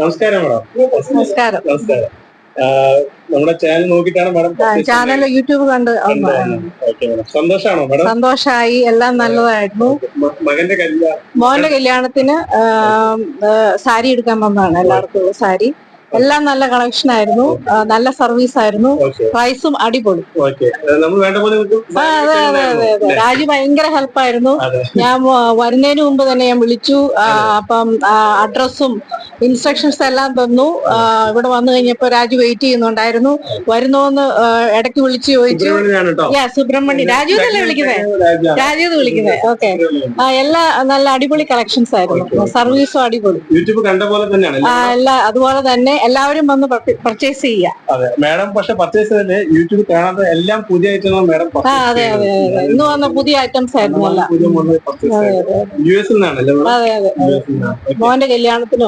നമസ്കാരം മാഡം. നമസ്കാരം. നമസ്കാരം. നമ്മുടെ ചാനൽ നോക്കിയിട്ടാണ് മാഡം ചാനൽ യൂട്യൂബ് കണ്ട് ഓക്കെ മാഡം. സന്തോഷാണോ മാഡം? സന്തോഷായി എല്ലാം നല്ലതായിരുന്നു. മകന്റെ കല്യാണം മോന്റെ കല്യാണത്തിന് സാരി എടുക്കാൻ വന്നതാണ് എല്ലാവർക്കും സാരി. എല്ലാം നല്ല കളക്ഷൻ ആയിരുന്നു. നല്ല സർവീസ് ആയിരുന്നു. പ്രൈസും അടിപൊളി. അതെ അതെ അതെ അതെ. രാജു ഭയങ്കര ഹെൽപ്പായിരുന്നു. ഞാൻ വരുന്നതിന് മുമ്പ് തന്നെ ഞാൻ വിളിച്ചു. അപ്പം അഡ്രസ്സും ഇൻസ്ട്രക്ഷൻസ് എല്ലാം തന്നു. ഇവിടെ വന്നു കഴിഞ്ഞപ്പോ രാജു വെയിറ്റ് ചെയ്യുന്നുണ്ടായിരുന്നു. വരുന്നോന്ന് എന്ന് ഇടയ്ക്ക് വിളിച്ചു ചോദിച്ചു. യാ സുബ്രഹ്മണ്യ. രാജു എന്നല്ലേ വിളിക്കുന്നത് രാജാ. എന്ന് വിളിക്കുന്നത് ഓക്കെ എല്ലാ നല്ല അടിപൊളി കളക്ഷൻസ് ആയിരുന്നു. സർവീസും അടിപൊളി. യൂട്യൂബ് കണ്ട പോലെ തന്നെയാണ്. ആ എല്ലാ അതുപോലെ തന്നെ എല്ലാവരും വന്ന് പർച്ചേസ് ചെയ്യുക അതെ. മാഡം പക്ഷെ പർച്ചേസ് യൂട്യൂബ് കാണാതെ എല്ലാം പുതിയ ഐറ്റങ്ങൾ മാഡം ആ അതെ അതെ അതെ. ഇന്ന് വന്ന പുതിയ ഐറ്റംസ് ആയിരുന്നു അതെ യു എസ് അതെ. അതെ മോന്റെ കല്യാണത്തിന്